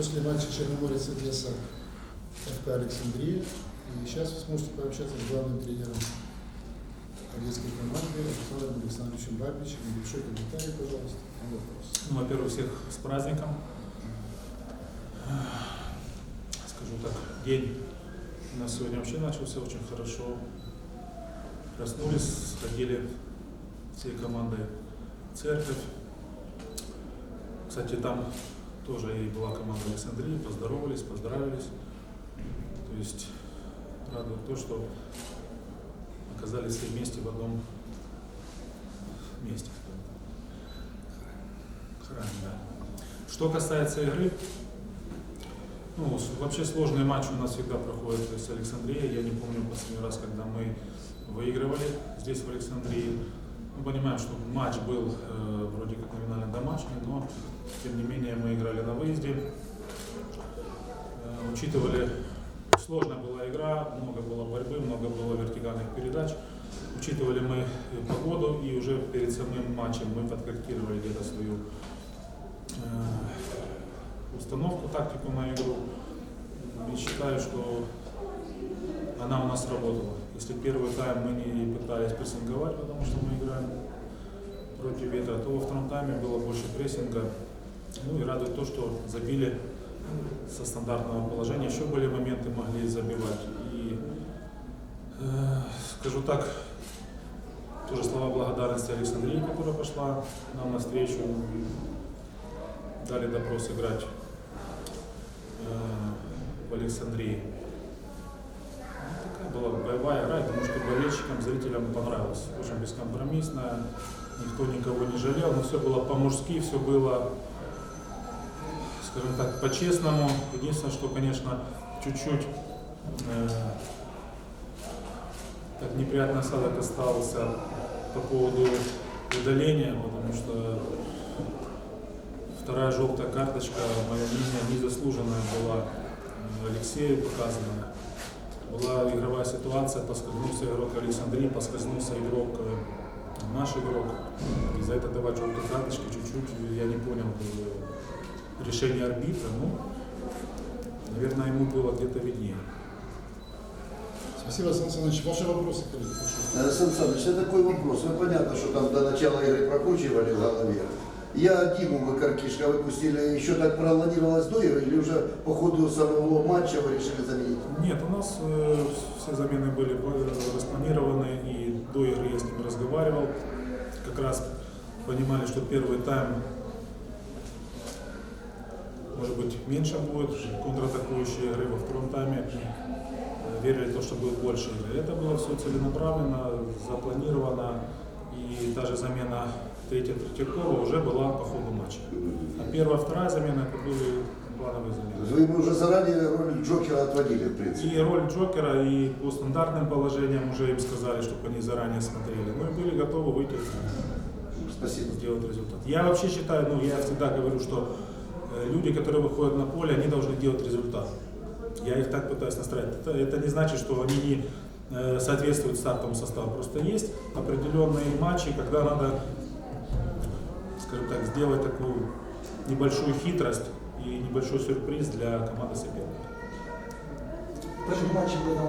после матча Черноморец и Ясак ФК Александрия. И сейчас вы сможете пообщаться с главным тренером одесской команды Александром Александровичем Бабичем. Небольшой комментарий, пожалуйста. Ну, во-первых, всех с праздником. Скажу так, день у нас сегодня вообще начался очень хорошо. Проснулись, сходили всей командой в церковь. Кстати, там тоже и была команда Александрии, поздоровались, поздравились. То есть радует то, что оказались все вместе в одном месте. Храме, да. Что касается игры, ну, вообще сложные матчи у нас всегда проходят с Александрией. Я не помню последний раз, когда мы выигрывали здесь, в Александрии. Мы понимаем, что матч был э, вроде как номинально домашний, но тем не менее мы играли на выезде. Э, учитывали, сложная была игра, много было борьбы, много было вертикальных передач. Учитывали мы погоду, и уже перед самым матчем мы подкорректировали где-то свою э, установку, тактику на игру. И считаю, что она у нас работала. Если первый тайм мы не пытались прессинговать, потому что мы играем против ветра, то во втором тайме было больше прессинга. Ну и радует то, что забили со стандартного положения. Еще были моменты, могли забивать. И э, скажу так, тоже слова благодарности Александрии, которая пошла нам навстречу. Дали допрос играть э, в Александрии. Была боевая игра, думаю, что болельщикам, зрителям понравилось. Очень бескомпромиссная, никто никого не жалел, но все было по-мужски, все было, скажем так, по-честному. Единственное, что, конечно, чуть-чуть э, так неприятный осадок остался по поводу удаления, потому что вторая желтая карточка, мое мнение, незаслуженная была э, Алексею показана. Была игровая ситуация, поскользнулся игрок Александрии, поскользнулся игрок, э, наш игрок. И за это давать желтые карточки чуть-чуть, я не понял э, решение арбитра. Ну, наверное, ему было где-то виднее. Спасибо, Сан Саныч. Ваши вопросы, коллеги, прошу. Э, Сан Саныч, это такой вопрос. Ну, понятно, что там до начала игры прокручивали в голове. Я Диму Выкаркишка выпустили, еще так планировалось до или уже по ходу самого матча вы решили заменить? Нет, у нас э, все замены были э, распланированы, и до игры я с ними разговаривал. Как раз понимали, что первый тайм, может быть, меньше будет контратакующей игры во втором тайме. Э, Верили в то, что будет больше. Это было все целенаправленно, запланировано, и даже замена третья Третьякова уже была по ходу матча. А первая, вторая замена это были плановые замены. Вы ему уже заранее роль Джокера отводили, в принципе. И роль Джокера, и по стандартным положениям уже им сказали, чтобы они заранее смотрели. Ну и были готовы выйти, Спасибо. сделать результат. Я вообще считаю, ну я всегда говорю, что э, люди, которые выходят на поле, они должны делать результат. Я их так пытаюсь настраивать. Это, это не значит, что они не э, соответствуют стартовому составу. Просто есть определенные матчи, когда надо, скажем так, сделать такую небольшую хитрость и небольшой сюрприз для команды соперника.